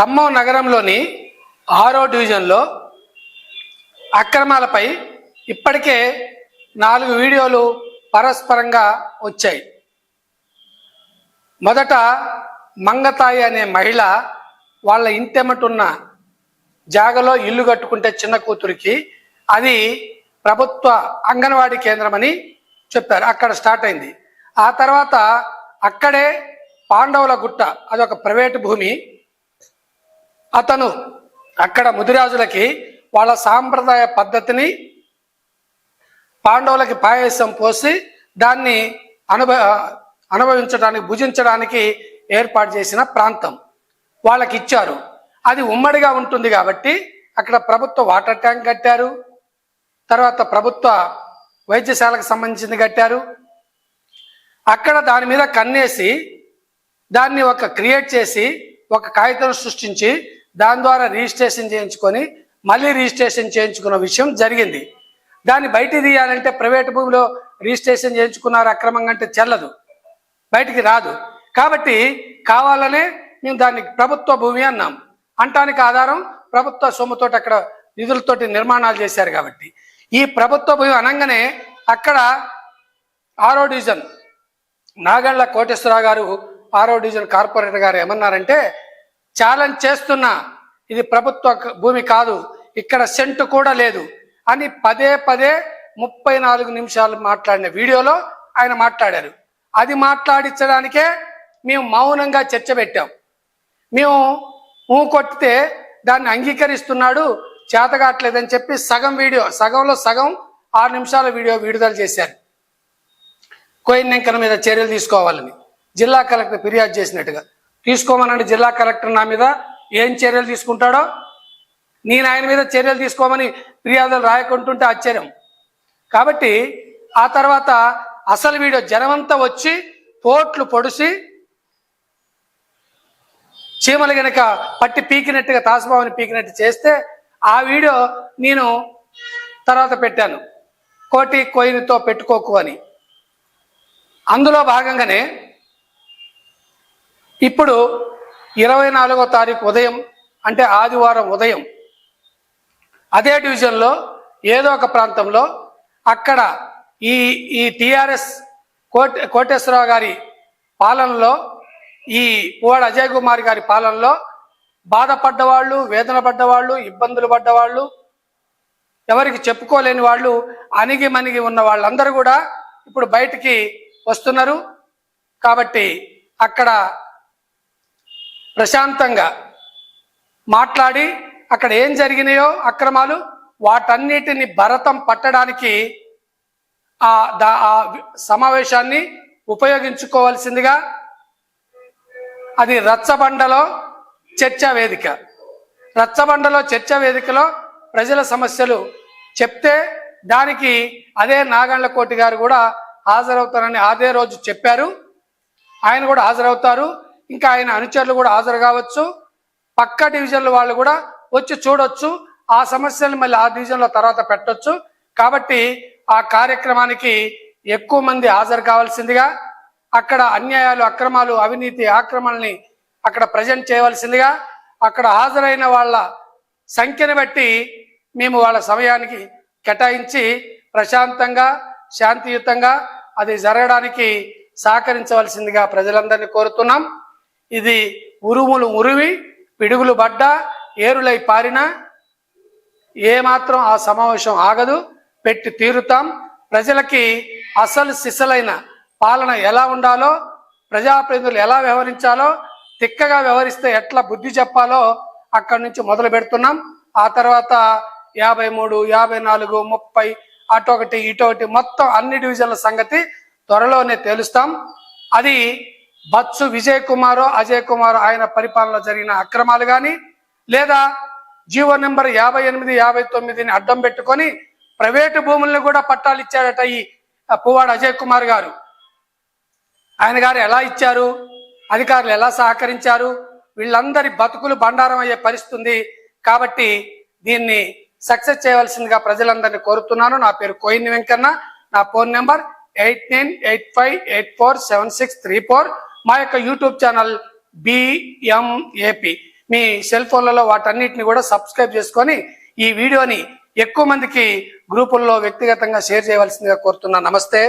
ఖమ్మం నగరంలోని ఆరో డివిజన్లో అక్రమాలపై ఇప్పటికే నాలుగు వీడియోలు పరస్పరంగా వచ్చాయి. మొదట మంగతాయి అనే మహిళ వాళ్ళ ఇంటెమటున్న జాగలో ఇల్లు కట్టుకుంటే చిన్న కూతురికి అది ప్రభుత్వ అంగన్వాడీ కేంద్రం అని చెప్పారు. అక్కడ స్టార్ట్ అయింది. ఆ తర్వాత అక్కడే పాండవుల గుట్ట అదొక ప్రైవేటు భూమి అతను అక్కడ ముదిరాజులకి వాళ్ళ సాంప్రదాయ పద్ధతిని పాండవులకి పాయసం పోసి దాన్ని అనుభ అనుభవించడానికి భుజించడానికి ఏర్పాటు చేసిన ప్రాంతం వాళ్ళకి ఇచ్చారు అది ఉమ్మడిగా ఉంటుంది కాబట్టి అక్కడ ప్రభుత్వ వాటర్ ట్యాంక్ కట్టారు. తర్వాత ప్రభుత్వ వైద్యశాలకు సంబంధించింది కట్టారు. అక్కడ దాని మీద కన్నేసి దాన్ని ఒక క్రియేట్ చేసి ఒక కాగితం సృష్టించి దాని ద్వారా రిజిస్ట్రేషన్ చేయించుకొని మళ్ళీ రిజిస్ట్రేషన్ చేయించుకున్న విషయం జరిగింది. దాన్ని బయట తీయాలంటే ప్రైవేట్ భూమిలో రిజిస్ట్రేషన్ చేయించుకున్నారు అక్రమంగా అంటే చెల్లదు. బయటికి రాదు. కాబట్టి కావాలనే మేము దాన్ని ప్రభుత్వ భూమి అన్నాం. అంటానికి ఆధారం ప్రభుత్వ సొమ్ముతోటి అక్కడ నిధులతోటి నిర్మాణాలు చేశారు కాబట్టి. ఈ ప్రభుత్వ భూమి అనగానే అక్కడ ఆరో డివిజన్ నాగండ్ల కోటేశ్వరరావు గారు ఆరో డివిజన్ కార్పొరేటర్ గారు ఏమన్నారంటే ఛాలెంజ్ చేస్తున్నా ఇది ప్రభుత్వ భూమి కాదు. ఇక్కడ సెంటు కూడా లేదు. అని పదే పదే ముప్పై నాలుగు నిమిషాలు మాట్లాడిన వీడియోలో ఆయన మాట్లాడారు. అది మాట్లాడించడానికే మేము మౌనంగా చర్చ పెట్టాం. మేము ఊ కొట్టితే దాన్ని అంగీకరిస్తున్నాడు చేతగాట్లేదని చెప్పి సగం వీడియో సగంలో సగం ఆరు నిమిషాల వీడియో విడుదల చేశారు. కోయినెంకన మీద చర్యలు తీసుకోవాలని జిల్లా కలెక్టర్ ఫిర్యాదు చేసినట్టుగా. తీసుకోమనండి జిల్లా కలెక్టర్ నా మీద. ఏం చర్యలు తీసుకుంటాడో? నేను ఆయన మీద చర్యలు తీసుకోమని ఫిర్యాదులు రాయకుంటుంటే ఆశ్చర్యం. కాబట్టి ఆ తర్వాత అసలు వీడియో జనమంతా వచ్చి పోట్లు పొడిసి చీమలు గనక పట్టి పీకినట్టుగా తాసుబాబుని పీకినట్టు చేస్తే ఆ వీడియో నేను తర్వాత పెట్టాను. కోటి కోయినతో పెట్టుకోకు అని. అందులో భాగంగానే ఇప్పుడు ఇరవై నాలుగో తారీఖు ఉదయం అంటే ఆదివారం ఉదయం అదే డివిజన్లో ఏదో ఒక ప్రాంతంలో అక్కడ ఈ ఈ టిఆర్ఎస్ కోట కోటేశ్వరరావు గారి పాలనలో ఈ పువాడ అజయ్ కుమార్ గారి పాలనలో బాధపడ్డవాళ్ళు వేదన పడ్డవాళ్ళు ఇబ్బందులు పడ్డవాళ్ళు ఎవరికి చెప్పుకోలేని వాళ్ళు అణిగి మణిగి ఉన్న వాళ్ళందరూ కూడా ఇప్పుడు బయటికి వస్తున్నారు. కాబట్టి అక్కడ ప్రశాంతంగా మాట్లాడి అక్కడ ఏం జరిగినాయో అక్రమాలు వాటన్నిటిని భరతం పట్టడానికి ఆ దా ఆ సమావేశాన్ని ఉపయోగించుకోవాల్సిందిగా అది రచ్చబండలో చర్చా వేదిక. రచ్చబండలో చర్చా వేదికలో ప్రజల సమస్యలు చెప్తే దానికి అదే నాగండ్ల కోటి గారు కూడా హాజరవుతారని అదే రోజు చెప్పారు. ఆయన కూడా హాజరవుతారు. ఇంకా ఆయన అనుచరులు కూడా హాజరు కావచ్చు. పక్క డివిజన్ల వాళ్ళు కూడా వచ్చి చూడొచ్చు. ఆ సమస్యలు మళ్ళీ ఆ డివిజన్లో తర్వాత పెట్టొచ్చు. కాబట్టి ఆ కార్యక్రమానికి ఎక్కువ మంది హాజరు కావాల్సిందిగా అక్కడ అన్యాయాలు అక్రమాలు అవినీతి ఆక్రమణని అక్కడ ప్రజెంట్ చేయవలసిందిగా అక్కడ హాజరైన వాళ్ళ సంఖ్యను బట్టి మేము వాళ్ళ సమయానికి కేటాయించి ప్రశాంతంగా శాంతియుతంగా అది జరగడానికి సహకరించవలసిందిగా ప్రజలందరినీ కోరుతున్నాం. ఇది ఉరుములు ఉరివి పిడుగులు పడ్డా ఏరులై పారిన ఏమాత్రం ఆ సమావేశం ఆగదు పెట్టి తీరుతాం. ప్రజలకి అసలు సిసలైన పాలన ఎలా ఉండాలో ప్రజాప్రతినిధులు ఎలా వ్యవహరించాలో తిక్కగా వ్యవహరిస్తే ఎట్లా బుద్ధి చెప్పాలో అక్కడి నుంచి మొదలు పెడుతున్నాం. ఆ తర్వాత యాభై మూడు యాభై నాలుగు ముప్పై అటొకటి ఇటొకటి మొత్తం అన్ని డివిజన్ల సంగతి త్వరలోనే తేలుస్తాం. అది బత్సు విజయ్ కుమారో అజయ్ కుమార్ ఆయన పరిపాలనలో జరిగిన అక్రమాలు కానీ లేదా జీవో నెంబర్ యాభై ఎనిమిది యాభై తొమ్మిదిని అడ్డం పెట్టుకొని ప్రైవేటు భూములను కూడా పట్టాలు ఇచ్చాడట ఈ పువ్వాడు అజయ్ కుమార్ గారు. ఆయన గారు ఎలా ఇచ్చారు? అధికారులు ఎలా సహకరించారు? వీళ్ళందరి బతుకులు బండారం అయ్యే పరిస్థితుంది. కాబట్టి దీన్ని సక్సెస్ చేయవలసిందిగా ప్రజలందరినీ కోరుతున్నాను. నా పేరు కోయిన్ వెంకన్న. నా phone number eight nine eight five eight four seven six three four. మా యొక్క యూట్యూబ్ ఛానల్ బిఎంఏపి మీ సెల్ ఫోన్లలో వాటన్నిటిని కూడా సబ్స్క్రైబ్ చేసుకొని ఈ వీడియోని ఎక్కువ మందికి గ్రూపుల్లో వ్యక్తిగతంగా షేర్ చేయవలసిందిగా కోరుతున్నా. నమస్తే.